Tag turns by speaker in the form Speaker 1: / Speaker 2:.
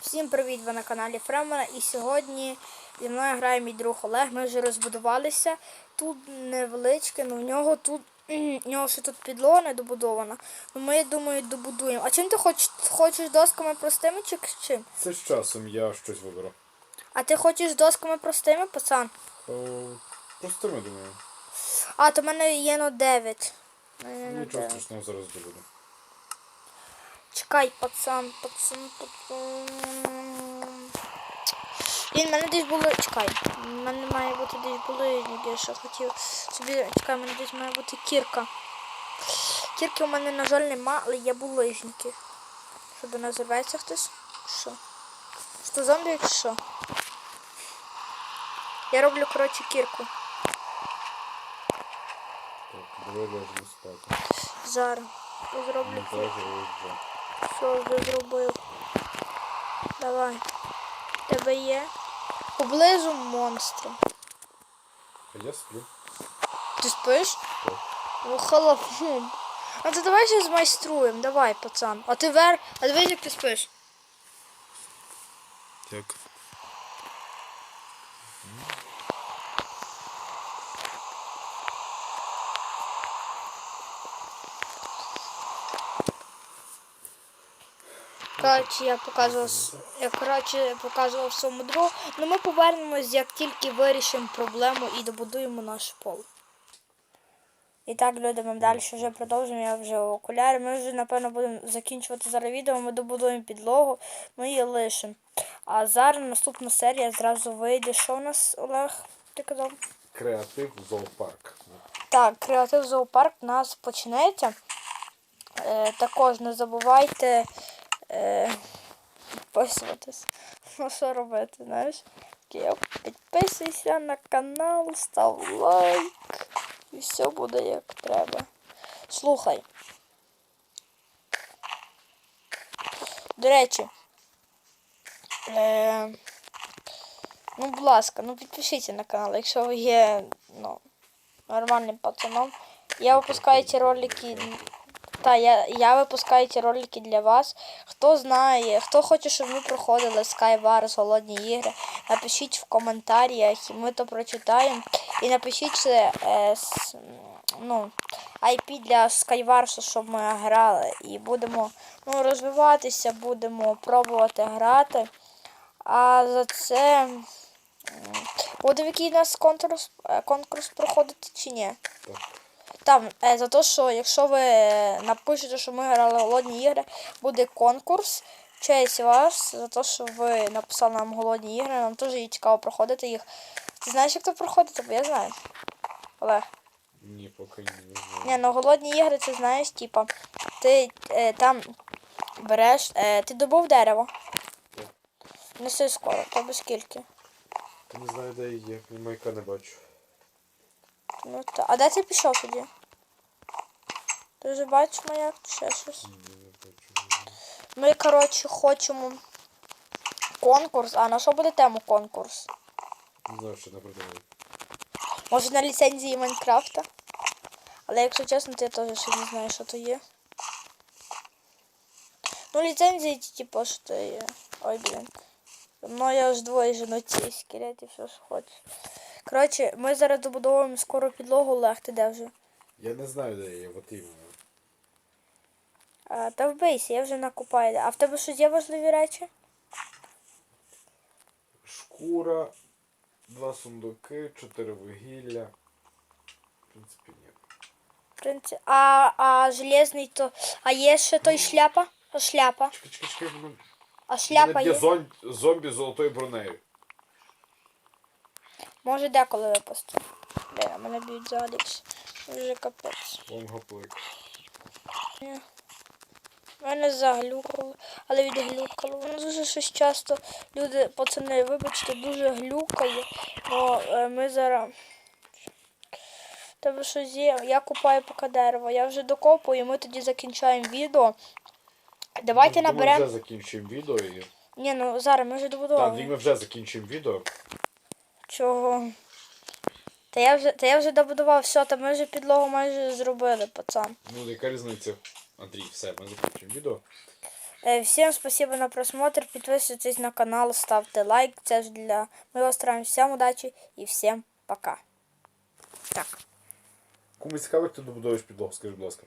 Speaker 1: Всім привіт! Ви на каналі Фремена. І сьогодні зі мною грає мій друг Олег. Ми вже розбудувалися. Тут невеличке, але у нього тут у нього ще тут підлога не добудована. Ну ми, думаю, добудуємо. А чим ти хочеш? Хочеш досками простими чи чим?
Speaker 2: Це з часом я щось виберу.
Speaker 1: А ти хочеш досками простими, пацан?
Speaker 2: О, простими думаю.
Speaker 1: А, то в мене є на 9. Мене на
Speaker 2: Нічого страшного зараз добуду.
Speaker 1: Чекай, пацан, пацан, пацан. Він в мене десь були. Чекай. У мене має бути десь були, я ще хотів собі. Чекай, в мене десь має бути кірка. Кірки у мене, на жаль, нема, але є булижники. Що до нас зірветься хтось? Що? Що зомбі чи що? Я роблю, коротше, кірку.
Speaker 2: Так, давай ляжемо спати.
Speaker 1: Зараз. Зроблю кірку.
Speaker 2: Теж вже.
Speaker 1: Зробив. Давай. Тебе є. Поблизу монстри.
Speaker 2: А я сплю.
Speaker 1: Ти спиш?
Speaker 2: Так.
Speaker 1: Ну халафун. А то давай ще змайструємо. Давай, пацан. А ти вер. А дивись, як ти спиш.
Speaker 2: Як?
Speaker 1: Коротше, я показував, я коротше показував своєму другу. Ну ми повернемось, як тільки вирішимо проблему і добудуємо наш пол. І так, люди, ми далі вже продовжуємо. Я вже в окулярі. Ми вже, напевно, будемо закінчувати зараз відео. Ми добудуємо підлогу, ми її лишимо. А зараз наступна серія зразу вийде. Що у нас, Олег? Ти казав?
Speaker 2: Креатив зоопарк.
Speaker 1: Так, креатив зоопарк у нас почнеться. Е, також не забувайте е, підписуватись. Ну що робити, знаєш? Підписуйся на канал, став лайк. І все буде як треба. Слухай. До речі. Е, ну, будь ласка, ну підпишіться на канал, якщо ви є, ну, нормальним пацаном. Я випускаю ці ролики. Та, я, я випускаю ці ролики для вас. Хто знає, хто хоче, щоб ми проходили Skywars, голодні ігри, напишіть в коментарях, ми то прочитаємо. І напишіть ще, е, с, ну, IP для Skywars, щоб ми грали. І будемо ну, розвиватися, будемо пробувати грати. А за це. Буде який у нас конкурс, е, конкурс проходити чи ні? Там, е, за те, що якщо ви е, напишете, що ми грали голодні ігри, буде конкурс. Честь вас за те, що ви написали нам голодні ігри, нам теж є цікаво проходити їх. Ти знаєш, як це проходити? Бо я знаю. Олег.
Speaker 2: Ні, поки не знаю.
Speaker 1: Ні, ну голодні ігри, це знаєш, типа, ти е, там береш. Е, ти добув дерево.
Speaker 2: Так.
Speaker 1: Неси скоро, тебе скільки?
Speaker 2: Не знаю, де є. Майка не бачу.
Speaker 1: Ну та. А де ти пішов тоді? Ти вже бачиш маяк чи ще щось? Ми, коротше, хочемо конкурс. А на що буде тему конкурс?
Speaker 2: Не знаю, що не придумали.
Speaker 1: Може на ліцензії Майнкрафта? Але якщо чесно, то я теж ще не знаю, що то є. Ну, ліцензії, типу, що то є. Ой, блін. Ну, я ж двоє жіноці, скелетів, що ж хочеш. Коротше, ми зараз добудовуємо скоро підлогу, Олег, ти де вже?
Speaker 2: Я не знаю, де є, от іменно.
Speaker 1: А, та вбийся, я вже накупаю. А в тебе щось є важливі речі?
Speaker 2: Шкура, два сундуки, чотири вугілля. В принципі, ні.
Speaker 1: В принципі. А, а железний то. А є ще той шляпа? А шляпа.
Speaker 2: Чекай, чекай.
Speaker 1: А шляпа
Speaker 2: є
Speaker 1: є.
Speaker 2: зон... зомбі з золотою бронею.
Speaker 1: Може деколи випусти. Блін, а мене б'ють ззаді. Вже капець. Ні. Мене заглюкало, але відглюкало. Воно дуже щось часто. Люди, пацани, вибачте, дуже глюкає. Бо е, ми зараз. Тебе щось є. Я купаю поки дерево. Я вже докопую, ми тоді закінчаємо відео. Давайте
Speaker 2: Ну,
Speaker 1: наберемо.
Speaker 2: вже закінчуємо відео і.
Speaker 1: Ні, ну зараз ми вже
Speaker 2: Так,
Speaker 1: добудували.
Speaker 2: ми вже закінчуємо відео.
Speaker 1: Чого? Та я вже, та я вже добудував все, та ми вже підлогу майже зробили, пацан.
Speaker 2: Ну, яка різниця? Андрій, все, ми закінчимо відео.
Speaker 1: Е, Всім спасибо на просмотр. Підписуйтесь на канал, ставте лайк. Це ж для. Ми вас стараємось. Всім удачі і всім пока. Так.
Speaker 2: Кому цікаво, ти добудовуєш підлогу, скажи, будь ласка.